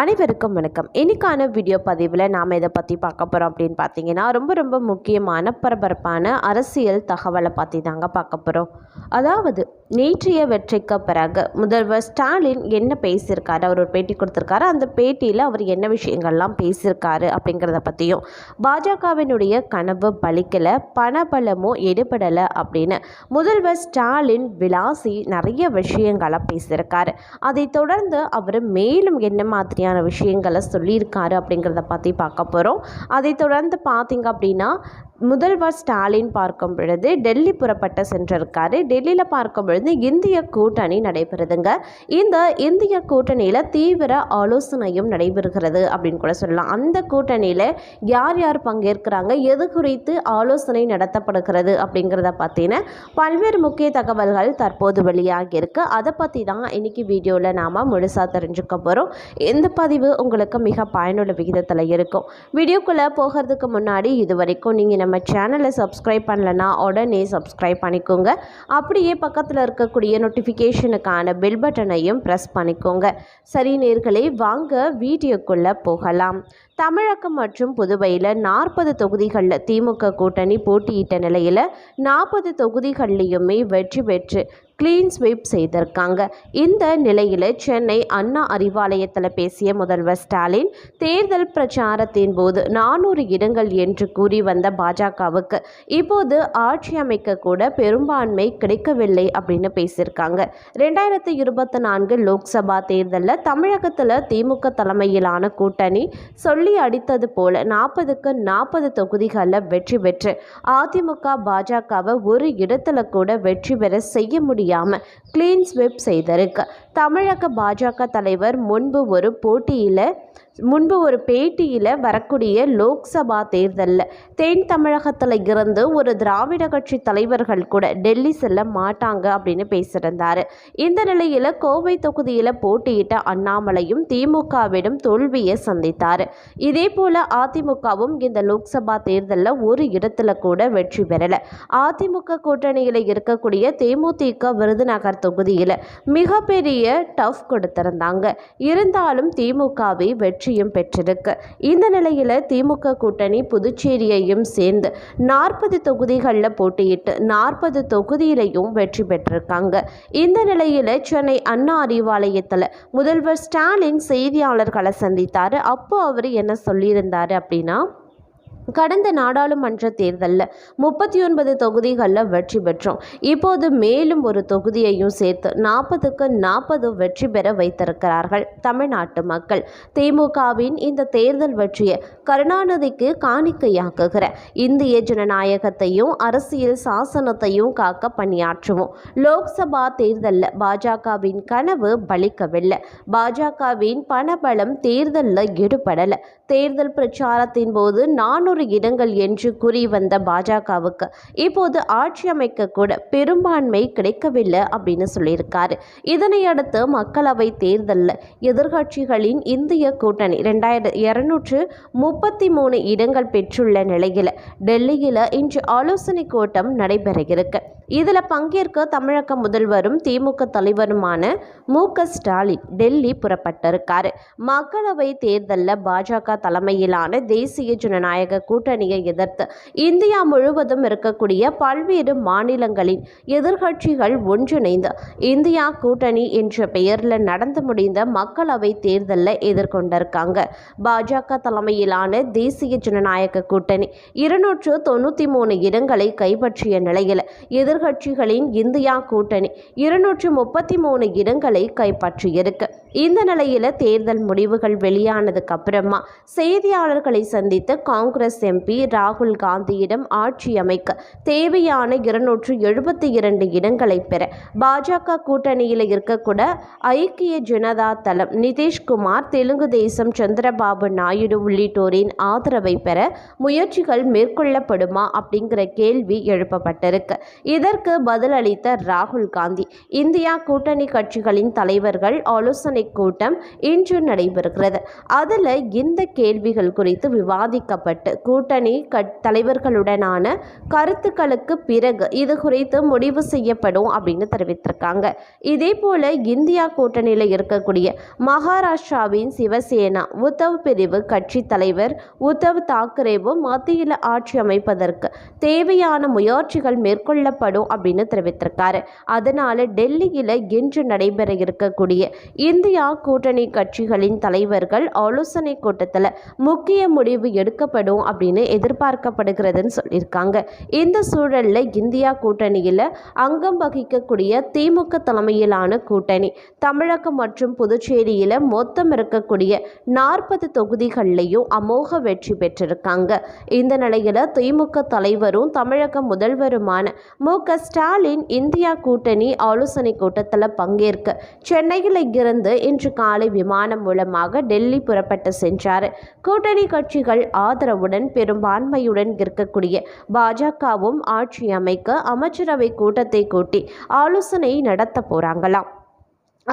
அனைவருக்கும் வணக்கம். இன்னைக்கான வீடியோ பதிவில் நாம் இதை பற்றி பார்க்க போகிறோம் அப்படின்னு பார்த்தீங்கன்னா ரொம்ப ரொம்ப முக்கியமான பரபரப்பான அரசியல் தகவலை பற்றி தாங்க பார்க்க போகிறோம் அதாவது நேற்றைய வெற்றிக்கு பிறகு முதல்வர் ஸ்டாலின் என்ன பேசியிருக்காரு? அவர் ஒரு பேட்டி கொடுத்துருக்காரு. அந்த பேட்டியில் அவர் என்ன விஷயங்கள்லாம் பேசியிருக்காரு அப்படிங்கிறத பற்றியும் பாஜகவினுடைய கனவு பலிக்கலை பணபலமும் எடுபடலை அப்படின்னு முதல்வர் ஸ்டாலின் விலாசி நிறைய விஷயங்களை பேசியிருக்காரு. அதை தொடர்ந்து அவர் மேலும் என்ன மாதிரியான விஷயங்களை சொல்லியிருக்காரு அப்படிங்கிறத பற்றி பார்க்க போகிறோம் அதை தொடர்ந்து பார்த்தீங்க அப்படின்னா முதல்வர் ஸ்டாலின் பார்க்கும் பொழுது டெல்லி புறப்பட்டு சென்றிருக்காரு டெல்லியில் பார்க்கும் பொழுது இந்திய கூட்டணி நடைபெறுதுங்க. இந்த இந்திய கூட்டணியில் தீவிர ஆலோசனையும் நடைபெறுகிறது அப்படின்னு கூட சொல்லலாம். அந்த கூட்டணியில் யார் யார் பங்கேற்கிறாங்க? எது குறித்து ஆலோசனை நடத்தப்படுகிறது அப்படிங்கிறத பார்த்தீங்கன்னா பல்வேறு முக்கிய தகவல்கள் தற்போது வெளியாகி இருக்கு. அதை பற்றி தான் இன்னைக்கு வீடியோவில் நாம் முழுசாக தெரிஞ்சுக்க போகிறோம் இந்த பதிவு உங்களுக்கு மிக பயனுள்ள விகிதத்தில் இருக்கும். வீடியோக்குள்ளே போகிறதுக்கு முன்னாடி இது வரைக்கும் நீங்கள் நம்ம சேனலை சப்ஸ்கிரைப் பண்ணலன்னா உடனே சப்ஸ்கிரைப் பண்ணிக்கோங்க. அப்படியே பக்கத்தில் இருக்கக்கூடிய நோட்டிஃபிகேஷனுக்கான பெல் பட்டனையும் ப்ரெஸ் பண்ணிக்கோங்க. சரி நேர்களே வாங்க வீடியோக்குள்ளே போகலாம். தமிழகம் மற்றும் புதுவையில் நாற்பது தொகுதிகளில் திமுக கூட்டணி போட்டியிட்ட நிலையில் நாற்பது தொகுதிகள்லையுமே வெற்றி பெற்று கிளீன் ஸ்வீப் செய்திருக்காங்க. இந்த நிலையில் சென்னை அண்ணா அறிவாலயத்தில் பேசிய முதல்வர் ஸ்டாலின் தேர்தல் பிரச்சாரத்தின் போது நானூறு இடங்கள் என்று கூறி வந்த பாஜகவுக்கு இப்போது ஆட்சி அமைக்க கூட பெரும்பான்மை கிடைக்கவில்லை அப்படின்னு பேசியிருக்காங்க. ரெண்டாயிரத்தி இருபத்தி நான்கு லோக்சபா தேர்தலில் தமிழகத்தில் திமுக தலைமையிலான கூட்டணி சொல்லி அடித்தது போல நாற்பதுக்கு நாற்பது தொகுதிகளில் வெற்றி பெற்று அதிமுக பாஜகவை ஒரு இடத்துல கூட வெற்றி பெற செய்ய முடியும் முடியாமல் கிளீன் ஸ்வீப் செய்திருக்கு. தமிழக பாஜக தலைவர் முன்பு ஒரு போட்டியில் முன்பு ஒரு பேட்டியில் வரக்கூடிய லோக்சபா தேர்தலில் தென் தமிழகத்தில் இருந்து ஒரு திராவிட கட்சி தலைவர்கள் கூட டெல்லி செல்ல மாட்டாங்க அப்படின்னு பேசியிருந்தார். இந்த நிலையில் கோவை தொகுதியில் போட்டியிட்ட அண்ணாமலையும் திமுகவிடம் தோல்வியை சந்தித்தார். இதே போல் அதிமுகவும் இந்த லோக்சபா தேர்தலில் ஒரு இடத்துல கூட வெற்றி பெறலை. அதிமுக கூட்டணியில் இருக்கக்கூடிய தேமுதிக விருதுநகர் தொகுதியில் மிகப்பெரிய டஃப் கொடுத்திருந்தாங்க. இருந்தாலும் திமுகவை வெற்றி வெற்றியும் பெற்றிருக்கு. இந்த நிலையில் திமுக கூட்டணி புதுச்சேரியையும் சேர்ந்து நாற்பது தொகுதிகளில் போட்டியிட்டு நாற்பது தொகுதியிலையும் வெற்றி பெற்றிருக்காங்க. இந்த நிலையில் சென்னை அண்ணா அறிவாலயத்தில் முதல்வர் ஸ்டாலின் செய்தியாளர்களை சந்தித்தார். அப்போ அவர் என்ன சொல்லியிருந்தார் அப்படின்னா கடந்த நாடாளுமன்ற தேர்தலில் முப்பத்தி ஒன்பது தொகுதிகளில் வெற்றி பெற்றோம். இப்போது மேலும் ஒரு தொகுதியையும் சேர்த்து நாற்பதுக்கு நாற்பது வெற்றி பெற வைத்திருக்கிறார்கள் தமிழ்நாட்டு மக்கள். திமுகவின் இந்த தேர்தல் வெற்றியை கருணாநிதிக்கு காணிக்கையாக்குகிற இந்திய ஜனநாயகத்தையும் அரசியல் சாசனத்தையும் காக்க பணியாற்றுவோம். லோக்சபா தேர்தலில் பாஜகவின் கனவு பலிக்கவில்லை. பாஜகவின் பணபலம் தேர்தலில் ஈடுபடலை. தேர்தல் பிரச்சாரத்தின் போது நானூறு இடங்கள் என்று கூறி வந்த பாஜகவுக்கு இப்போது ஆட்சி அமைக்க கூட பெரும்பான்மை கிடைக்கவில்லை அப்படின்னு சொல்லியிருக்காரு. இதனை அடுத்து மக்களவை தேர்தலில் எதிர்கட்சிகளின் இந்திய கூட்டணி ரெண்டாயிர இருநூற்று முப்பத்தி மூணு இடங்கள் பெற்றுள்ள நிலையில் டெல்லியில் இன்று ஆலோசனை கூட்டம் நடைபெற இருக்கு இதில் பங்கேற்க தமிழக முதல்வரும் திமுக தலைவருமான மு க ஸ்டாலின் டெல்லி புறப்பட்டிருக்காரு. மக்களவை தேர்தலில் பாஜக தலைமையிலான தேசிய ஜனநாயக கூட்டணியை எதிர்த்து இந்தியா முழுவதும் இருக்கக்கூடிய பல்வேறு மாநிலங்களின் எதிர்கட்சிகள் ஒன்றிணைந்து இந்தியா கூட்டணி என்ற பெயரில் நடந்து முடிந்த மக்களவை தேர்தலில் எதிர்கொண்டிருக்காங்க. பாஜக தலைமையிலான தேசிய ஜனநாயக கூட்டணி இருநூற்று தொண்ணூற்றி மூணு இடங்களை கைப்பற்றிய நிலையில் எதிர்கட்சிகளின் இந்தியா கூட்டணி இருநூற்று முப்பத்தி மூணு இடங்களை கைப்பற்றியிருக்கு. இந்த நிலையில் தேர்தல் முடிவுகள் வெளியானதுக்கு அப்புறமா செய்தியாளர்களை சந்தித்த காங்கிரஸ் காங்கிரஸ் எம்பி ராகுல் காந்தியிடம் ஆட்சி அமைக்க தேவையான இருநூற்று எழுபத்தி இரண்டு இடங்களை பெற பாஜக கூட்டணியில் இருக்கக்கூட ஐக்கிய ஜனதா தளம் நிதிஷ்குமார் தெலுங்கு தேசம் சந்திரபாபு நாயுடு உள்ளிட்டோரின் ஆதரவை பெற முயற்சிகள் மேற்கொள்ளப்படுமா அப்படிங்கிற கேள்வி எழுப்பப்பட்டிருக்கு. இதற்கு பதிலளித்த ராகுல் காந்தி இந்தியா கூட்டணி கட்சிகளின் தலைவர்கள் ஆலோசனை கூட்டம் இன்று நடைபெறுகிறது. அதில் இந்த கேள்விகள் குறித்து விவாதிக்கப்பட்டு கூட்டணி கட் தலைவர்களுடனான கருத்துக்களுக்கு பிறகு இது குறித்து முடிவு செய்யப்படும் அப்படின்னு தெரிவித்திருக்காங்க. இதே போல இந்தியா கூட்டணியில் இருக்கக்கூடிய மகாராஷ்டிராவின் சிவசேனா உத்தவ் பிரிவு கட்சி தலைவர் உத்தவ் தாக்கரேவும் மத்தியில் ஆட்சி அமைப்பதற்கு தேவையான முயற்சிகள் மேற்கொள்ளப்படும் அப்படின்னு தெரிவித்திருக்காரு. அதனால டெல்லியில் இன்று நடைபெற இருக்கக்கூடிய இந்தியா கூட்டணி கட்சிகளின் தலைவர்கள் ஆலோசனை கூட்டத்தில் முக்கிய முடிவு எடுக்கப்படும் அப்படின்னு எதிர்பார்க்கப்படுகிறதுன்னு சொல்லியிருக்காங்க. இந்த சூழலில் இந்தியா கூட்டணியில் அங்கம் வகிக்கக்கூடிய திமுக தலைமையிலான கூட்டணி தமிழகம் மற்றும் புதுச்சேரியில் மொத்தம் இருக்கக்கூடிய நாற்பது தொகுதிகள்லையும் அமோக வெற்றி பெற்றிருக்காங்க. இந்த நிலையில் திமுக தலைவரும் தமிழக முதல்வருமான மு. க. ஸ்டாலின் இந்தியா கூட்டணி ஆலோசனை கூட்டத்தில் பங்கேற்க சென்னையில் இருந்து இன்று காலை விமானம் மூலமாக டெல்லி புறப்பட்டு சென்றார். கூட்டணி கட்சிகள் ஆதரவுடன் பெரும்பான்மையுடன் இருக்கக்கூடிய பாஜகவும் ஆட்சி அமைக்க அமைச்சரவை கூட்டத்தை கூட்டி ஆலோசனை நடத்த போறாங்களாம்.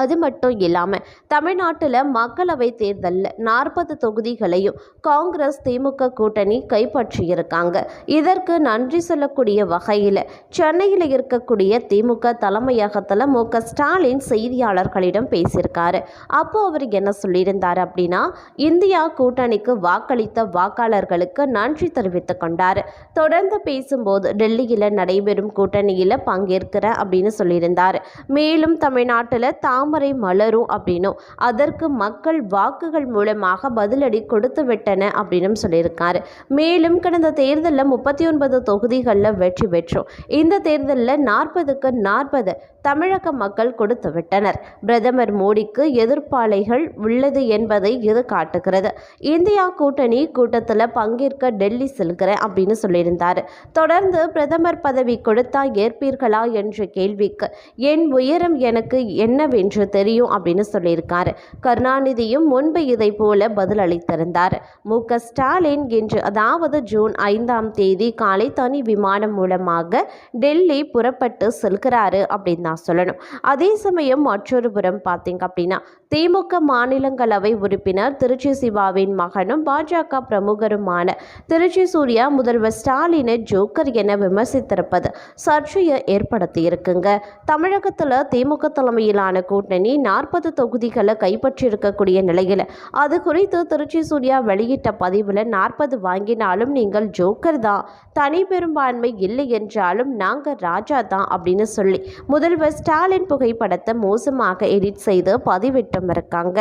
அது மட்டும் இல்லாமல் தமிழ்நாட்டில் மக்களவை தேர்தலில் நாற்பது தொகுதிகளையும் காங்கிரஸ் திமுக கூட்டணி கைப்பற்றியிருக்காங்க. இதற்கு நன்றி சொல்லக்கூடிய வகையில் சென்னையில் இருக்கக்கூடிய திமுக தலைமையகத்தில் மு. க. ஸ்டாலின் செய்தியாளர்களிடம் பேசியிருக்காரு. அப்போ அவர் என்ன சொல்லியிருந்தார் அப்படின்னா இந்தியா கூட்டணிக்கு வாக்களித்த வாக்காளர்களுக்கு நன்றி தெரிவித்துக் கொண்டார். தொடர்ந்து பேசும்போது டெல்லியில் நடைபெறும் கூட்டணியில் பங்கேற்கிற அப்படின்னு சொல்லியிருந்தார். மேலும் தமிழ்நாட்டில் தாம் தாமரை மலரும் அப்படின்னும். அதற்கு மக்கள் வாக்குகள் மூலமாக பதிலடி கொடுத்து விட்டன அப்படின்னு சொல்லியிருக்காரு. மேலும் கடந்த தேர்தலில் முப்பத்தி ஒன்பது தொகுதிகளில் வெற்றி பெற்றோம். இந்த தேர்தலில் நாற்பதுக்கு நாற்பது தமிழக மக்கள் கொடுத்து விட்டனர். பிரதமர் மோடிக்கு எதிர்ப்பாளைகள் உள்ளது என்பதை இது காட்டுகிறது. இந்தியா கூட்டணி கூட்டத்தில் பங்கேற்க டெல்லி செல்கிறேன் அப்படின்னு சொல்லியிருந்தார். தொடர்ந்து பிரதமர் பதவி கொடுத்தா ஏற்பீர்களா என்ற கேள்விக்கு என் உயரம் எனக்கு என்னவென்று தெரியும் அப்படின்னு சொல்லியிருக்காரு. கருணாநிதியும் முன்பு இதை போல பதிலளித்திருந்தார். மு க ஸ்டாலின் இன்று அதாவது ஜூன் ஐந்தாம் தேதி காலை தனி விமானம் மூலமாக டெல்லி புறப்பட்டு செல்கிறாரு அப்படின்னா தான் சொல்லணும். அதே சமயம் மற்றொரு புறம் பார்த்தீங்க அப்படின்னா திமுக மாநிலங்களவை உறுப்பினர் திருச்சி சிவாவின் மகனும் பாஜக பிரமுகருமான திருச்சி சூர்யா முதல்வர் ஸ்டாலினை ஜோக்கர் என விமர்சித்திருப்பது சர்ச்சையை ஏற்படுத்தியிருக்குங்க. தமிழகத்தில் திமுக தலைமையிலான கூட்டணி நாற்பது தொகுதிகளை கைப்பற்றியிருக்கக்கூடிய நிலையில் அது குறித்து திருச்சி சூர்யா வெளியிட்ட பதிவில் நாற்பது வாங்கினாலும் நீங்கள் ஜோக்கர் தான் தனி பெரும்பான்மை இல்லை என்றாலும் நாங்கள் ராஜா தான் அப்படின்னு சொல்லி முதல்வர் ஸ்டாலின் புகைப்படத்தை மோசமாக எடிட் செய்து பதிவிட்டு பதிவிட்டும் இருக்காங்க.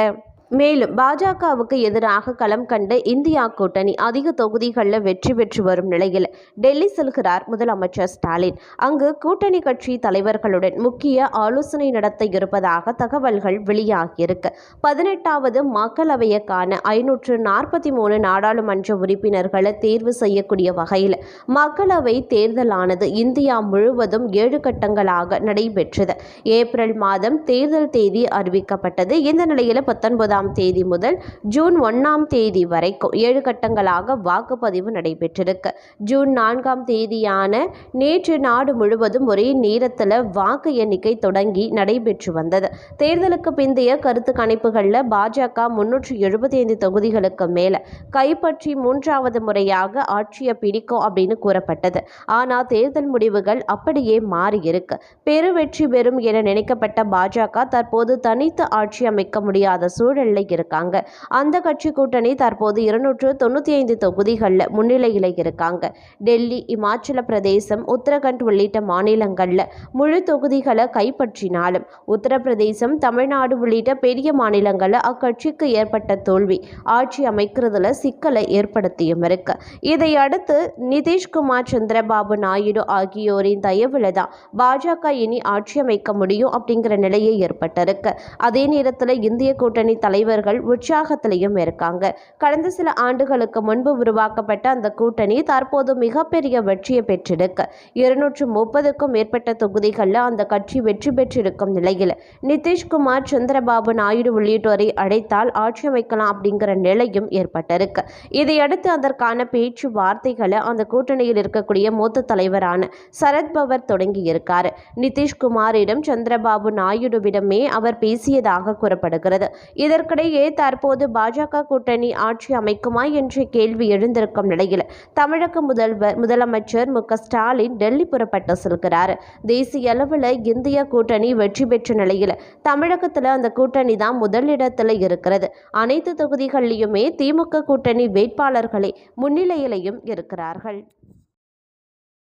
மேலும் பாஜகவுக்கு எதிராக களம் கண்ட இந்தியா கூட்டணி அதிக தொகுதிகளில் வெற்றி பெற்று வரும் நிலையில் டெல்லி செல்கிறார் முதலமைச்சர் ஸ்டாலின். அங்கு கூட்டணி கட்சி தலைவர்களுடன் முக்கிய ஆலோசனை நடத்த இருப்பதாக தகவல்கள் வெளியாகியிருக்கு. பதினெட்டாவது மக்களவையக்கான ஐநூற்று நாற்பத்தி மூணு நாடாளுமன்ற உறுப்பினர்களை தேர்வு செய்யக்கூடிய வகையில் மக்களவை தேர்தலானது இந்தியா முழுவதும் ஏழு கட்டங்களாக நடைபெற்றது. ஏப்ரல் மாதம் தேர்தல் தேதி அறிவிக்கப்பட்டது. இந்த நிலையில் ஒன்பதாம் தேதி முதல் ஜூன் ஒன்றாம் தேதி வரைக்கும் ஏழு கட்டங்களாக வாக்குப்பதிவு நடைபெற்றிருக்கு. ஜூன் நான்காம் தேதியான நேற்று நாடு முழுவதும் ஒரே நேரத்தில் வாக்கு எண்ணிக்கை தொடங்கி நடைபெற்று வந்தது. தேர்தலுக்கு பிந்தைய கருத்து கணிப்புகளில் பாஜக முன்னூற்றி எழுபத்தி ஐந்து தொகுதிகளுக்கு மேலே கைப்பற்றி மூன்றாவது முறையாக ஆட்சியை பிடிக்கும் அப்படின்னு கூறப்பட்டது. ஆனால் தேர்தல் முடிவுகள் அப்படியே மாறியிருக்கு பெரு வெற்றி பெறும் என நினைக்கப்பட்ட பாஜக தற்போது தனித்து ஆட்சி அமைக்க முடியாத சூழல் சூழலில் இருக்காங்க அந்த கட்சி கூட்டணி தற்போது இருநூற்று தொண்ணூற்றி ஐந்து தொகுதிகளில் முன்னிலையில் இருக்காங்க. டெல்லி இமாச்சல பிரதேசம் உத்தரகண்ட் உள்ளிட்ட மாநிலங்களில் முழு தொகுதிகளை கைப்பற்றினாலும் உத்தரப்பிரதேசம் தமிழ்நாடு உள்ளிட்ட பெரிய மாநிலங்களில் அக்கட்சிக்கு ஏற்பட்ட தோல்வி ஆட்சி அமைக்கிறதுல சிக்கலை ஏற்படுத்தியும் இருக்கு. இதையடுத்து நிதிஷ்குமார் சந்திரபாபு நாயுடு ஆகியோரின் தயவுல தான் பாஜக இனி ஆட்சி அமைக்க முடியும் அப்படிங்கிற நிலையை ஏற்பட்டிருக்கு. அதே நேரத்தில் இந்திய கூட்டணி தலை தலைவர்கள் உற்சாகத்திலையும் இருக்காங்க. கடந்த சில ஆண்டுகளுக்கு முன்பு உருவாக்கப்பட்ட அந்த கூட்டணி தற்போது மிகப்பெரிய வெற்றியை பெற்றிருக்கு. இருநூற்று முப்பதுக்கும் மேற்பட்ட தொகுதிகளில் அந்த கட்சி வெற்றி பெற்றிருக்கும் நிலையில் நிதிஷ்குமார் சந்திரபாபு நாயுடு உள்ளிட்டோரை அழைத்தால் ஆட்சி அமைக்கலாம் அப்படிங்கிற நிலையும் ஏற்பட்டிருக்கு. இதையடுத்து அதற்கான பேச்சுவார்த்தைகளை அந்த கூட்டணியில் இருக்கக்கூடிய மூத்த தலைவரான சரத்பவர் தொடங்கியிருக்கார் நிதிஷ்குமாரிடம் சந்திரபாபு நாயுடுவிடமே அவர் பேசியதாக கூறப்படுகிறது. இதற்கு இதற்கிடையே தற்போது பாஜக கூட்டணி ஆட்சி அமைக்குமா என்ற கேள்வி எழுந்திருக்கும் நிலையில் தமிழக முதல்வர் முதலமைச்சர் மு ஸ்டாலின் டெல்லி புறப்பட்டு செல்கிறார். தேசிய அளவில் இந்திய கூட்டணி வெற்றி பெற்ற நிலையில் தமிழகத்தில் அந்த கூட்டணி தான் முதலிடத்தில் இருக்கிறது. அனைத்து தொகுதிகளிலுமே திமுக கூட்டணி வேட்பாளர்களே முன்னிலையிலையும் இருக்கிறார்கள்.